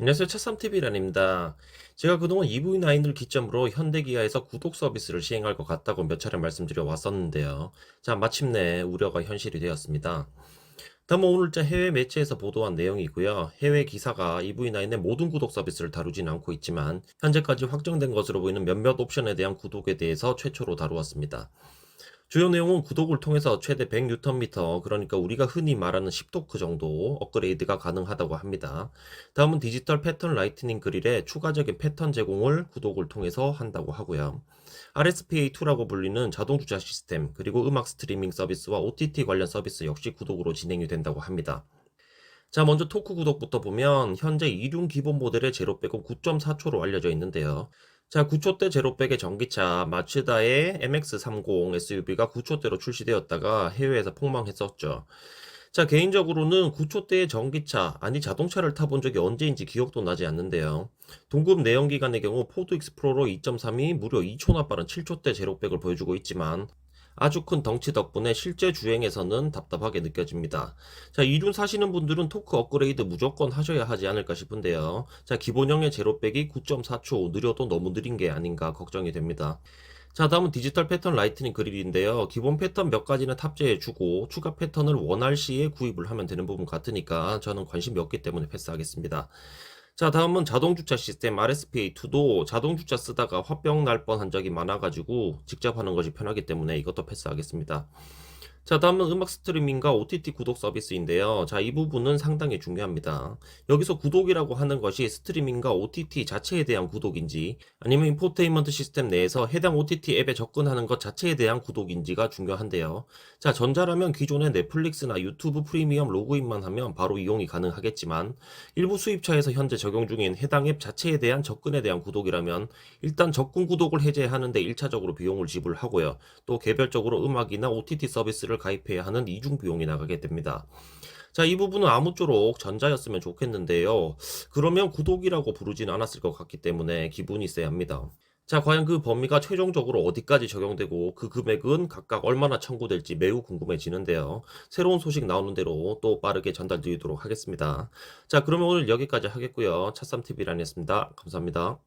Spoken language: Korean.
안녕하세요. 차삼TV란입니다. 제가 그동안 EV9을 기점으로 현대기아에서 구독 서비스를 시행할 것 같다고 몇 차례 말씀드려 왔었는데요. 자, 마침내 우려가 현실이 되었습니다. 다음은 오늘자 해외 매체에서 보도한 내용이고요. 해외 기사가 EV9의 모든 구독 서비스를 다루진 않고 있지만 현재까지 확정된 것으로 보이는 몇몇 옵션에 대한 구독에 대해서 최초로 다루었습니다. 주요 내용은 구독을 통해서 최대 100Nm, 그러니까 우리가 흔히 말하는 10토크 정도 업그레이드가 가능하다고 합니다. 다음은 디지털 패턴 라이트닝 그릴에 추가적인 패턴 제공을 구독을 통해서 한다고 하고요. RSPA2라고 불리는 자동 주차 시스템, 그리고 음악 스트리밍 서비스와 OTT 관련 서비스 역시 구독으로 진행이 된다고 합니다. 자, 먼저 토크 구독부터 보면 현재 이륜 기본 모델의 제로 백은 9.4초로 알려져 있는데요. 자, 9초대 제로백의 전기차 마츠다의 MX-30 SUV가 9초대로 출시되었다가 해외에서 폭망했었죠. 자, 개인적으로는 9초대의 전기차, 아니 자동차를 타본 적이 언제인지 기억도 나지 않는데요. 동급 내연기관의 경우 포드 익스플로러 2.3이 무려 2초 나 빠른 7초대 제로백을 보여주고 있지만 아주 큰 덩치 덕분에 실제 주행에서는 답답하게 느껴집니다. 자, 이륜 사시는 분들은 토크 업그레이드 무조건 하셔야 하지 않을까 싶은데요. 자, 기본형의 제로백이 9.4초 느려도 너무 느린 게 아닌가 걱정이 됩니다. 자, 다음은 디지털 패턴 라이트닝 그릴인데요. 기본 패턴 몇 가지는 탑재해주고 추가 패턴을 원할 시에 구입을 하면 되는 부분 같으니까 저는 관심이 없기 때문에 패스하겠습니다. 자, 다음은 자동주차 시스템 RSPA2도 자동주차 쓰다가 화병 날 뻔한 적이 많아가지고 직접 하는 것이 편하기 때문에 이것도 패스하겠습니다. 자, 다음은 음악 스트리밍과 OTT 구독 서비스인데요. 자, 이 부분은 상당히 중요합니다. 여기서 구독이라고 하는 것이 스트리밍과 OTT 자체에 대한 구독인지 아니면 인포테인먼트 시스템 내에서 해당 OTT 앱에 접근하는 것 자체에 대한 구독인지가 중요한데요. 자, 전자라면 기존의 넷플릭스나 유튜브 프리미엄 로그인만 하면 바로 이용이 가능하겠지만 일부 수입차에서 현재 적용 중인 해당 앱 자체에 대한 접근에 대한 구독이라면 일단 접근 구독을 해제하는데 1차적으로 비용을 지불하고요. 또 개별적으로 음악이나 OTT 서비스를 가입해야 하는 이중 비용이 나가게 됩니다. 자, 이 부분은 아무쪼록 전자였으면 좋겠는데요. 그러면 구독이라고 부르진 않았을 것 같기 때문에 기분이 쎄합니다. 자, 과연 그 범위가 최종적으로 어디까지 적용되고 그 금액은 각각 얼마나 청구될지 매우 궁금해지는데요. 새로운 소식 나오는 대로 또 빠르게 전달드리도록 하겠습니다. 자, 그러면 오늘 여기까지 하겠고요. 차쌈TV란이었습니다. 감사합니다.